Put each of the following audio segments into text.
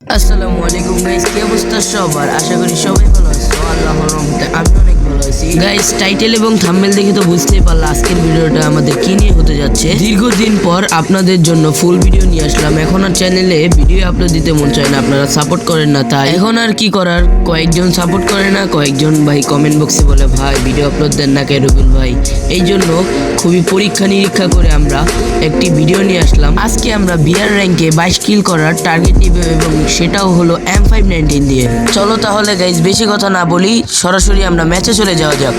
আসসালামু আলাইকুম গাইস কি অবস্থা সবার? আশা করি সবাই ভালো আছো। আল্লাহর রহমতে আমি গাইস টাইটেল এবং থাম্বনেল দেখে তো বুঝতেই পারলা আজকের ভিডিওটা আমাদের কি নিয়ে হতে যাচ্ছে। দীর্ঘদিন পর আপনাদের জন্য ফুল ভিডিও নিয়ে আসলাম। এখন আর চ্যানেলে ভিডিও আপলোড দিতে মন চায় না, আপনারা সাপোর্ট করেন না। তাই এখন আর কি করার? কয়েকজন সাপোর্ট করে না, কয়েকজন ভাই কমেন্ট বক্সে বলে, ভাই ভিডিও আপলোড দেন না কে রবিউল ভাই? এই জন্য খুবই পরীক্ষা নিরীক্ষা করে আমরা একটি ভিডিও নিয়ে আসলাম। আজকে আমরা বিয়ার র্যাঙ্কে বাইশ কিল করার টার্গেট নিব এবং সেটাও হলো এম ফাইভ নাইনটিন দিয়ে। চলো তাহলে গাইজ বেশি কথা না বলি, সরাসরি আমরা ম্যাচে চলে যাওয়া নেওয়া যাক।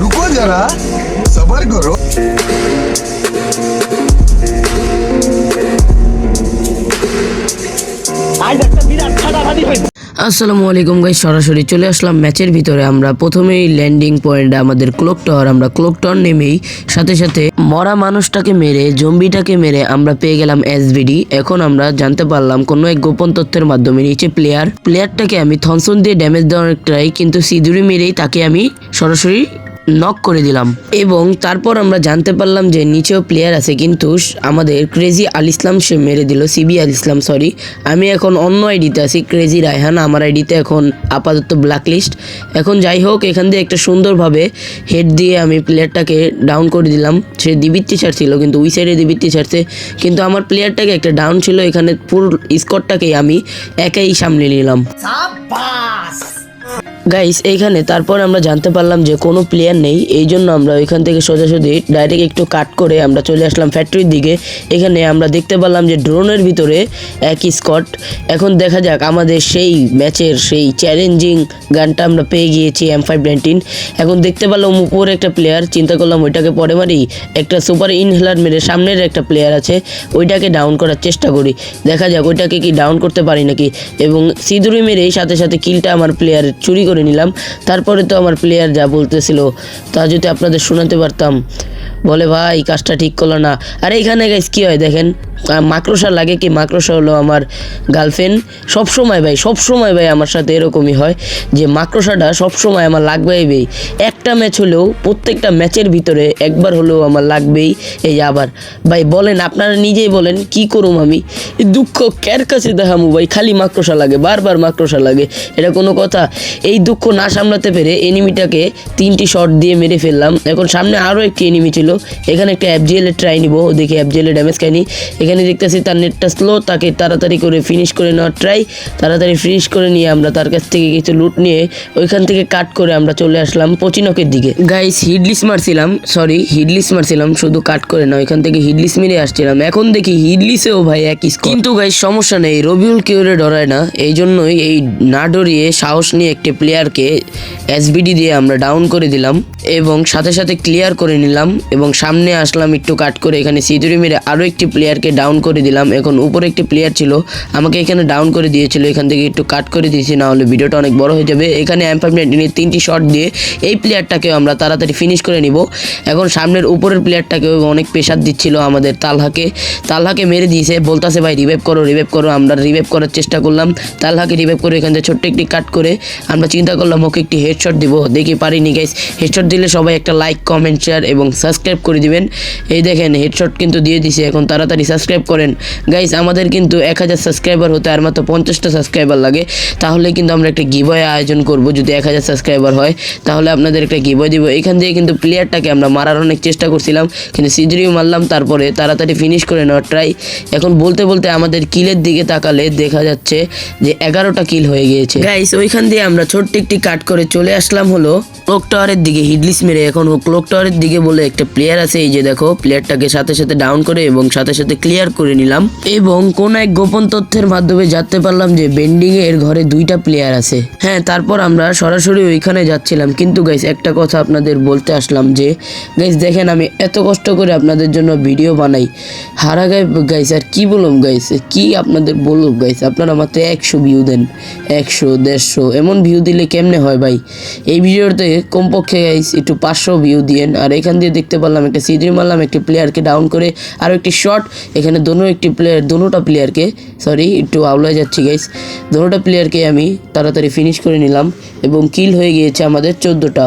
রুকো যারা সবার করো। আজ একটা বিরাট ফাটাফাটি হয়েছে। আসসালামু আলাইকুম গাই সরাসরি চলে আসলাম ম্যাচের ভিতরে। আমরা প্রথমেই ল্যান্ডিং পয়েন্টে আমাদের ক্লোক টাওয়ার আমরা ক্লোক টাওয়ার নেমেই সাথে সাথে মরা মানুষটাকে মেরে, জম্বিটাকে মেরে আমরা পেয়ে গেলাম এসভিডি এখন আমরা জানতে পারলাম কোনো এক গোপন তথ্যের মাধ্যমে নিচে প্লেয়ার প্লেয়ারটাকে আমি থনসন দিয়ে ড্যামেজ দেওয়ার ট্রাই কিন্তু সিঁদুরি মেরেই তাকে আমি সরাসরি নক করে দিলাম। এবং তারপর আমরা জানতে পারলাম যে নিচেও প্লেয়ার আছে, কিন্তু আমাদের ক্রেজি আল ইসলাম সে মেরে দিল সিবি আল ইসলাম সরি আমি এখন অন্য আইডিতে আছি ক্রেজি রায়হান। আমার আইডিতে এখন আপাতত ব্ল্যাক লিস্ট এখন যাই হোক, এখান দিয়ে একটা সুন্দরভাবে হেড দিয়ে আমি প্লেয়ারটাকে ডাউন করে দিলাম। সে দিবিত্তি ছাড়ছিল, কিন্তু ওই সাইডে দিবিত্তি ছাড়ছে। কিন্তু আমার প্লেয়ারটাকে একটা ডাউন ছিল, এখানে পুরো স্কটটাকেই আমি একাই সামলে নিলাম। গাইস এইখানে তারপর আমরা জানতে পারলাম যে কোনো প্লেয়ার নেই, এই জন্য আমরা ওইখান থেকে সোজাসুজি ডাইরেক্ট একটু কাট করে আমরা চলে আসলাম ফ্যাক্টরির দিকে। এখানে আমরা দেখতে পারলাম যে ড্রোনের ভিতরে এক স্কট এখন দেখা যাক আমাদের সেই ম্যাচের সেই চ্যালেঞ্জিং গানটা আমরা পেয়ে গিয়েছি এম ফাইভ নাইনটিন এখন দেখতে পারলাম উপরে একটা প্লেয়ার চিন্তা করলাম ওইটাকে পরে মারি। একটা সুপার ইনহেলার মেরে সামনের একটা প্লেয়ার আছে, ওইটাকে ডাউন করার চেষ্টা করি। দেখা যাক ওইটাকে কি ডাউন করতে পারি নাকি। এবং সিঁদুরি মেরেই সাথে সাথে কিলটা আমার প্লেয়ার চুরি করে নিলাম। তারপরে তো আমার প্লেয়ার যা বলতেছিল, তা যদি আপনাদের শোনাতে পারতাম। বলে, ভাই, কাজটা ঠিক করল না। আর এইখানে গাইস কী হয় দেখেন মাকড়সা লাগে কি? মাকড়সা হলো আমার গার্লফ্রেন্ড সবসময় ভাই সবসময় ভাই আমার সাথে এরকমই হয় যে মাকড়সাটা সবসময় আমার লাগবেই, ভাই। একটা ম্যাচ হলেও প্রত্যেকটা ম্যাচের ভিতরে একবার হলেও আমার লাগবেই এই আবার। ভাই, বলেন, আপনারা নিজেই বলেন, কি করুম আমি? দুঃখ কার কাছে দেখামু ভাই? খালি মাকড়সা লাগে, বারবার মাকড়সা লাগে, এটা কোনো কথা। এই দুঃখ না সামলাতে পেরে এনিমিটাকে তিনটি শট দিয়ে মেরে ফেললাম। এখন সামনে আরও একটি এনিমি ছিল, এখানে একটা অ্যাপজিএল এর ট্রাই নিব। দেখি অ্যাপজিএল এর ড্যামেজ খাইনি এখানে দেখতেছি তার নেটটা স্লো তাকে তাড়াতাড়ি করে ফিনিশ করে নেওয়ার ট্রাই তাড়াতাড়ি ফিনিশ করে নিয়ে আমরা তার কাছ থেকে কিছু লুট নিয়ে ওইখান থেকে কাট করে আমরা চলে আসলাম। পচিনকের দিকে। গাইস হিডলিস মারছিলাম সরি হিডলিস মারছিলাম শুধু কাট করে না ওইখান থেকে হিডলিস মেরে আসছিলাম। এখন দেখি হিডলিসেও ভাই score। কিন্তু গাইস সমস্যা নেই রবিউল কেউরে ডরায় না এই জন্যই এই না ডরিয়ে সাহস নিয়ে একটি প্লেয়ারকে এসবিডি দিয়ে আমরা ডাউন করে দিলাম এবং সাথে সাথে ক্লিয়ার করে নিলাম এবং সামনে আসলাম একটু কাট করে এখানে সিঁদুরি মেরে আরও একটি প্লেয়ারকে ডাউন করে দিলাম। এখন উপরে একটি প্লেয়ার ছিল আমাকে এখানে ডাউন করে দিয়েছিল এখান থেকে একটু কাট করে দিয়েছি না হলে ভিডিওটা অনেক বড় হয়ে যাবে। এখানে ফাইভ নাইনটিনের তিনটি শট দিয়ে এই প্লেয়ারটাকেও আমরা তাড়াতাড়ি ফিনিশ করে নিব। এখন সামনের উপরের প্লেয়ারটাকেও অনেক প্রেশার দিচ্ছিল আমাদের তালহাকে। তালহাকে মেরে দিয়েছে, বলতাছে, ভাই রিভাইভ করো রিভাইভ করো। আমরা রিভাইভ করার চেষ্টা করলাম। তালহাকে রিভাইভ করে এখান থেকে ছোট্ট একটি কাট করে আমরা চিন্তা করলাম, ওকে একটি হেডশট দিব। দেখি পারিনি গাইস হেডশট দিলে সবাই একটা লাইক কমেন্ট শেয়ার এবং সাবস্ক্রাইব করে দিবেন। এই দেখেন হেডশট কিন্তু দিয়ে দিছে। এখন তাড়াতাড়ি সাবস্ক্রাইব করেন। গাইস আমাদের কিন্তু এক হাজার সাবস্ক্রাইবার হতে আর মাত্র পঞ্চাশটা সাবস্ক্রাইবার লাগে। তাহলে কিন্তু আমরা একটা গিবয় আয়োজন করব যদি এক হাজার সাবস্ক্রাইবার হয়। তাহলে আপনাদের গিবয় দিব। এখান থেকে কিন্তু প্লেয়ারটাকে আমরা মারার অনেক চেষ্টা করছিলাম। কিন্তু সিজরিও মারলাম, তারপরে তাড়াতাড়ি ফিনিশ করে নেওয়ার ট্রাই এখন বলতে বলতে আমাদের কিলের দিকে তাকালে দেখা যাচ্ছে যে এগারোটা কিল হয়ে গিয়েছে। গাইস ওইখান দিয়ে আমরা ছোট্ট একটি কাট করে চলে আসলাম হলো ক্লোক টাওয়ারের দিকে হিডলিস মেরে এখন ক্লোক টাওয়ারের দিকে বলে একটা প্লেয়ার আছে, এই যে দেখো প্লেয়ারটাকে সাথে সাথে ডাউন করে এবং সাথে সাথে ক্লিয়ার করে নিলাম। এবং কোন এক গোপন তথ্যের মাধ্যমে জানতে পারলাম যে বেন্ডিং এর ঘরে দুইটা প্লেয়ার আছে। হ্যাঁ তারপর আমরা সরাসরি ওইখানে যাচ্ছিলাম। কিন্তু গাইস একটা কথা আপনাদের বলতে আসলাম যে গাইস দেখেন আমি এত কষ্ট করে আপনাদের জন্য ভিডিও বানাই। হারা গাই গাইস আর কি বলুম গাইস কি আপনাদের বলুম গাইস আপনারা মাত্র একশো ভিউ দেন, একশো, দেড়শো, এমন ভিউ দিলে কেমনে হয় ভাই? এই ভিডিওতে কমপক্ষে গাইস একটু পাঁচশো ভিউ দিয়েন, আর এখান দিয়ে দেখতে পারলাম একটা সিদ্রি মারলাম, একটি প্লেয়ারকে ডাউন করে আরও একটি শট এখানে দোনো একটি প্লেয়ার দোনোটা প্লেয়ারকে সরি একটু আউলায় যাচ্ছি গাইস দোনোটা প্লেয়ারকে আমি তাড়াতাড়ি ফিনিশ করে নিলাম, এবং কিল হয়ে গিয়েছে আমাদের চোদ্দোটা।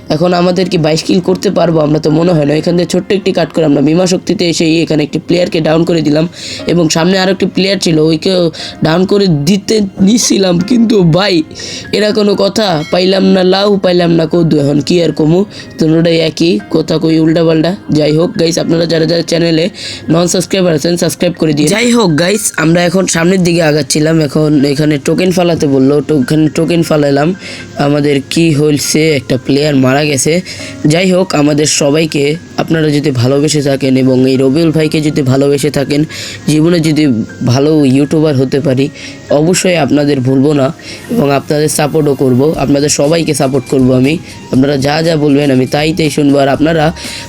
এখন আমাদের কি বাইশ কিল করতে পারব, আমরা তো মনে হয় না। এখান থেকে ছোট্ট একটি কাট করে আমরা বিমা শক্তিতে এসেই এখানে একটি প্লেয়ারকে ডাউন করে দিলাম এবং সামনে আরও একটি প্লেয়ার ছিল ওইকে ডাউন করে দিতে নিছিলাম। কিন্তু ভাই, এরা কোনো কথা, পাইলাম না লাউ, পাইলাম না কদু। এখন কি আর কমু? দুটোটাই একই, কথা কই উল্টা পাল্টা যাই হোক গাইস আপনারা যারা যারা চ্যানেলে নন সাবস্ক্রাইবার আছেন সাবস্ক্রাইব করে দিয়ে যাই হোক গাইস আমরা এখন সামনের দিকে আগাচ্ছিলাম। এখন এখানে টোকেন ফালাতে বলল ওখানে টোকেন ফালালাম। আমাদের কি হয়েছে একটা প্লেয়ার মারা গেছে। যাই হোক, আমাদের সবাইকে আপনারা যদি ভালোবেসে থাকেন এবং এই রবিউল ভাইকে যদি ভালোবেসে থাকেন, জীবনে যদি ভালো ইউটিউবার হতে পারি, অবশ্যই আপনাদের ভুলবো না এবং আপনাদের সাপোর্টও করব। আপনাদের সবাইকে সাপোর্ট করব আমি। আপনারা যা যা বলবেন আমি তাই তাই শুনব। আর আপনারা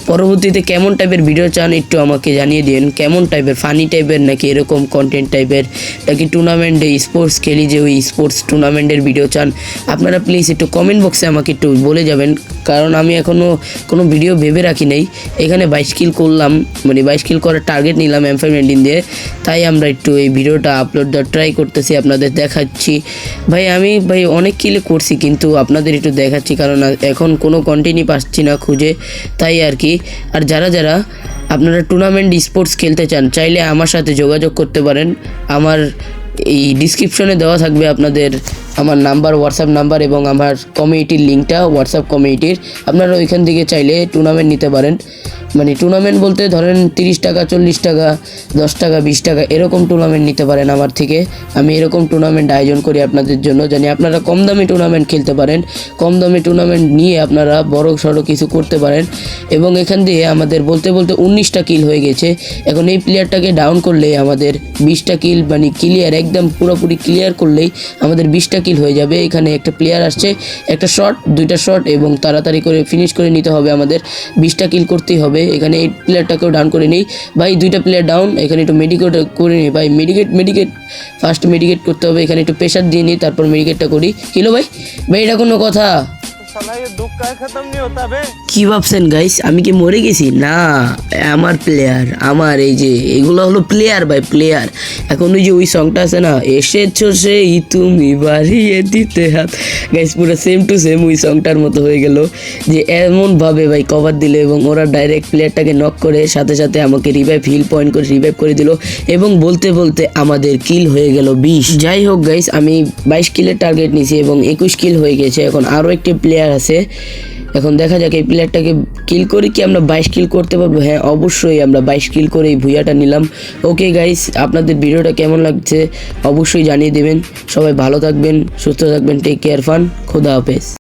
পরবর্তীতে কেমন টাইপের ভিডিও চান একটু আমাকে জানিয়ে দিন। কেমন টাইপের ফানি টাইপের নাকি এরকম কন্টেন্ট টাইপের নাকি টুর্নামেন্টে স্পোর্টস খেলি যে ওই স্পোর্টস টুর্নামেন্টের ভিডিও চান? আপনারা প্লিজ একটু কমেন্ট বক্সে আমাকে একটু বলে যাবেন। কারণ আমি এখনও কোনো ভিডিও ভেবে রাখি নাই। এখানে বাইশ কিল করলাম মানে বাইশ কিল করার টার্গেট নিলাম এম ফাইভ দিয়ে। তাই আমরা একটু এই ভিডিওটা আপলোড দেওয়ার ট্রাই করতেছি, আপনাদের দেখাচ্ছি। ভাই, আমি ভাই অনেক কিলে করছি, কিন্তু আপনাদের একটু দেখাচ্ছি, কারণ এখন কোনো কন্টিনিউ পাচ্ছি না খুঁজে, তাই আর কি। আর যারা যারা আপনারা টুর্নামেন্ট স্পোর্টস খেলতে চান, চাইলে আমার সাথে যোগাযোগ করতে পারেন। আমার এই ডিসক্রিপশনে দেওয়া থাকবে আপনাদের আমার নাম্বার হোয়াটসঅ্যাপ নাম্বার এবং আমার কমিউনিটির লিঙ্কটা হোয়াটসঅ্যাপ কমিউনিটির আপনারা ওইখান থেকে চাইলে টুর্নামেন্ট নিতে পারেন। মানে টুর্নামেন্ট বলতে ধরেন তিরিশ টাকা, চল্লিশ টাকা, দশ টাকা, বিশ টাকা এরকম টুর্নামেন্ট নিতে পারেন আমার থেকে। আমি এরকম টুর্নামেন্ট আয়োজন করি আপনাদের জন্য, জানি আপনারা কম দামি টুর্নামেন্ট খেলতে পারেন। কম দামি টুর্নামেন্ট নিয়ে আপনারা বড় সড়ো কিছু করতে পারেন। এবং এখান দিয়ে আমাদের বলতে বলতে উনিশটা কিল হয়ে গেছে। এখন এই প্লেয়ারটাকে ডাউন করলে আমাদের বিশটা কিল মানে ক্লিয়ার একদম পুরোপুরি ক্লিয়ার করলেই আমাদের বিশটা কিল হয়ে যাবে। এখানে একটা প্লেয়ার আসছে, একটা শট দুইটা শট এবং তাড়াতাড়ি করে ফিনিশ করে নিতে হবে আমাদের। বিশটা কিল করতেই হবে। এখানে এই প্লেয়ারটাকেও ডাউন করে নিই। ভাই, দুইটা প্লেয়ার ডাউন এখানে একটু মেডিকেট করে নিই ভাই মেডিকেট মেডিকেট ফার্স্ট মেডিকেট করতে হবে। এখানে একটু প্রেশার দিয়ে নিই তারপর মেডিকেটটা করি। কিলো ভাই? ভাই, এটা কোনো কথা? কি ভাবছেন গাইস আমি কি মরে গেছি? না, আমার প্লেয়ার আমার এই যে, এগুলো হলো প্লেয়ার বাই প্লেয়ার এখন ওই যে ওই সংটা আছে না, এসেছ সেই তুমি বাড়িয়ে দিতে হাত। গাইস পুরো সেম টু সেম ওই সংটার মতো হয়ে গেল। যে এমনভাবে ভাই কভার দিল এবং ওরা ডাইরেক্ট প্লেয়ারটাকে নক করে, সাথে সাথে আমাকে রিভাইভ হিল পয়েন্ট করে রিভাইভ করে দিল এবং বলতে বলতে আমাদের কিল হয়ে গেল বিশ। যাই হোক গাইস আমি বাইশ কিলের টার্গেট নিয়েছি এবং একুশ কিল হয়ে গেছে। এখন আরও একটি প্লেয়ার প্লেয়ার আছে। এখন দেখা যাক এই প্লেয়ারটাকে কিল করে কি আমরা বাইশ কিল করতে পারব? হ্যাঁ অবশ্যই আমরা বাইশ কিল করে এই ভুইয়াটা নিলাম। ওকে গাইস আপনাদের ভিডিওটা কেমন লাগছে অবশ্যই জানিয়ে দেবেন। সবাই ভালো থাকবেন, সুস্থ থাকবেন টেক কেয়ার ফান খোদা হাফেজ।